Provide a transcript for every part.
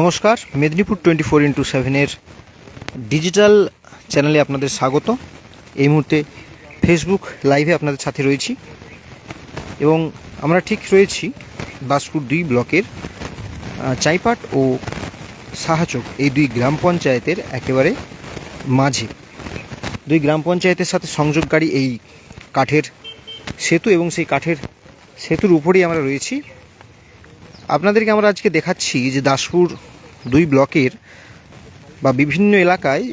নমস্কার, Medinipur twenty four into সেভেনের digital চ্যানেলে আপনাদের স্বাগত। এই মুহূর্তে ফেসবুক লাইভে আপনাদের সাথে রয়েছি এবং আমরা ঠিক রয়েছি দাসপুর দুই ব্লকের চাইপাট ও সাহাচক, এই দুই গ্রাম পঞ্চায়েতের একেবারে মাঝে। দুই গ্রাম পঞ্চায়েতের সাথে সংযোগকারী এই কাঠের সেতু এবং সেই কাঠের সেতুর উপরেই আমরা রয়েছি। আপনাদেরকে আমরা আজকে দেখাচ্ছি যে দাসপুর দুই ব্লকের বা বিভিন্ন এলাকায়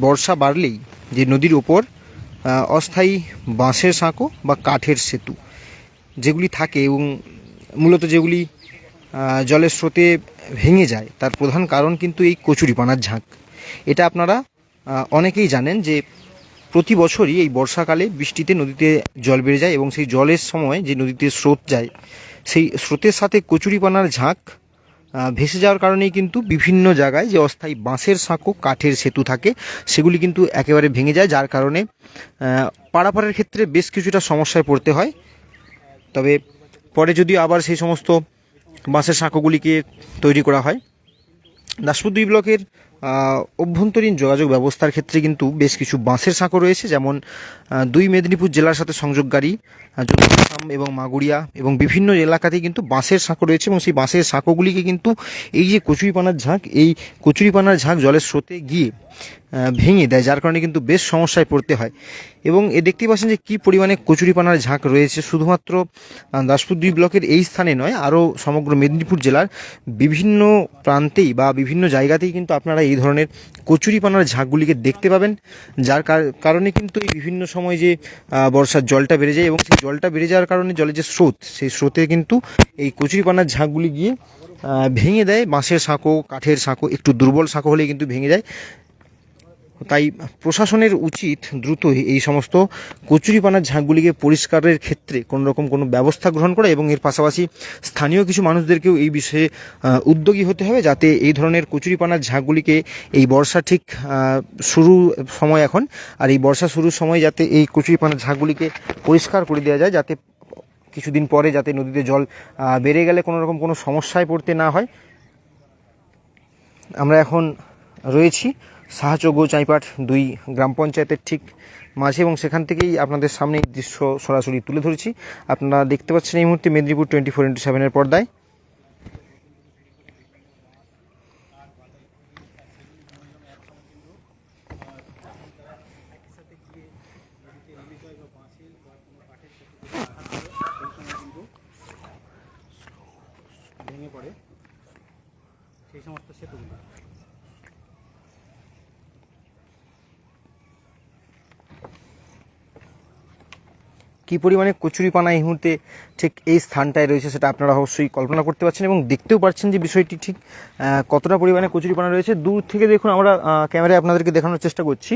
বর্ষা বাড়লেই যে নদীর ওপর অস্থায়ী বাঁশের সাঁকো বা কাঠের সেতু যেগুলি থাকে এবং মূলত যেগুলি জলের স্রোতে ভেঙে যায়, তার প্রধান কারণ কিন্তু এই কচুরিপানার ঝাঁক। এটা আপনারা অনেকেই জানেন যে প্রতি বছরই এই বর্ষাকালে বৃষ্টিতে নদীতে জল বেড়ে যায় এবং সেই জলের সময় যে নদীতে স্রোত যায় সেই স্রোতের সাথে কচুরিপানার ঝাঁক ভেসে যাওয়ার কারণেই কিন্তু বিভিন্ন জায়গায় যে অস্থায়ী বাঁশের সাঁকো, কাঠের সেতু থাকে, সেগুলি কিন্তু একেবারে ভেঙে যায়, যার কারণে পারাপারের ক্ষেত্রে বেশ কিছুটা সমস্যায় পড়তে হয়। তবে পরে যদি আবার সেই সমস্ত বাঁশের সাঁকোগুলিকে তৈরি করা হয়, দাসপুর দুই ব্লকের অভ্যন্তরীণ যোগাযোগ ব্যবস্থার ক্ষেত্রে কিন্তু বেশ কিছু বাঁশের সাঁকো রয়েছে যেমন দুই মেদিনীপুর জেলার সাথে সংযোগকারী আহ, এবং মাগুড়িয়া এবং বিভিন্ন এলাকাতেই কিন্তু বাঁশের সাঁকো রয়েছে এবং সেই বাঁশের সাঁকোগুলিকে কিন্তু এই যে কচুরিপানার ঝাঁক এই কচুরিপানার ঝাঁক জলের স্রোতে গিয়ে ভেঙে দেয়, যার কারণে কিন্তু বেশ সমস্যায় পড়তে হয়। এবং এ দেখতে পাচ্ছেন যে কী পরিমাণে কচুরিপানার ঝাঁক রয়েছে। শুধুমাত্র দাসপুর দুই ব্লকের এই স্থানে নয়, আরও সমগ্র মেদিনীপুর জেলার বিভিন্ন প্রান্তেই বা বিভিন্ন জায়গাতেই কিন্তু আপনারা এই ধরনের কচুরিপানার ঝাঁকগুলিকে দেখতে পাবেন। যার কার- কারণে কিন্তু এই বিভিন্ন সময় যে বর্ষার জলটা বেড়ে যায় এবং সেই জলটা বেড়ে যাওয়ার কারণে জলের যে স্রোত, সেই স্রোতে কিন্তু এই কচুরিপানার ঝাঁকগুলি গিয়ে ভেঙে দেয়। বাঁশের সাঁকো, কাঠের সাঁকো, একটু দুর্বল সাঁকো হলেই কিন্তু ভেঙে যায়। তাই প্রশাসনের উচিত দ্রুত এই সমস্ত কচুরিপানার ঝাঁকগুলিকে পরিষ্কারের ক্ষেত্রে কোনো রকম কোনো ব্যবস্থা গ্রহণ করা এবং এর পাশাপাশি স্থানীয় কিছু মানুষদেরকেও এই বিষয়ে উদ্যোগী হতে হবে যাতে এই ধরনের কচুরিপানার ঝাঁকগুলিকে এই বর্ষা ঠিক শুরু সময় এখন, আর এই বর্ষা শুরুর সময় যাতে এই কচুরিপানার ঝাঁকগুলিকে পরিষ্কার করে দেওয়া যায় যাতে কিছুদিন পরে যাতে নদীতে জল বেড়ে গেলে কোনো রকম কোনো সমস্যায় পড়তে না হয়। আমরা এখন রয়েছি। সাহাচোগো চাইপাট দুই গ্রাম পঞ্চায়েতের ঠিক মাঝে এবং সেখান থেকেই আপনাদের সামনে দৃশ্য সরাসরি তুলে ধরেছি। আপনারা দেখতে পাচ্ছেন এই মুহূর্তে মেদিনীপুর টোয়েন্টি ফোর ইন্টু সেভেনের পর্দায়। সেই সমস্ত সেতুগুলো কী পরিমাণে কচুরিপানা এই মুহূর্তে ঠিক এই স্থানটায় রয়েছে সেটা আপনারা অবশ্যই কল্পনা করতে পারছেন এবং দেখতেও পাচ্ছেন যে বিষয়টি ঠিক কতটা পরিমাণে কচুরিপানা রয়েছে। দূর থেকে দেখুন আমরা ক্যামেরায় আপনাদেরকে দেখানোর চেষ্টা করছি।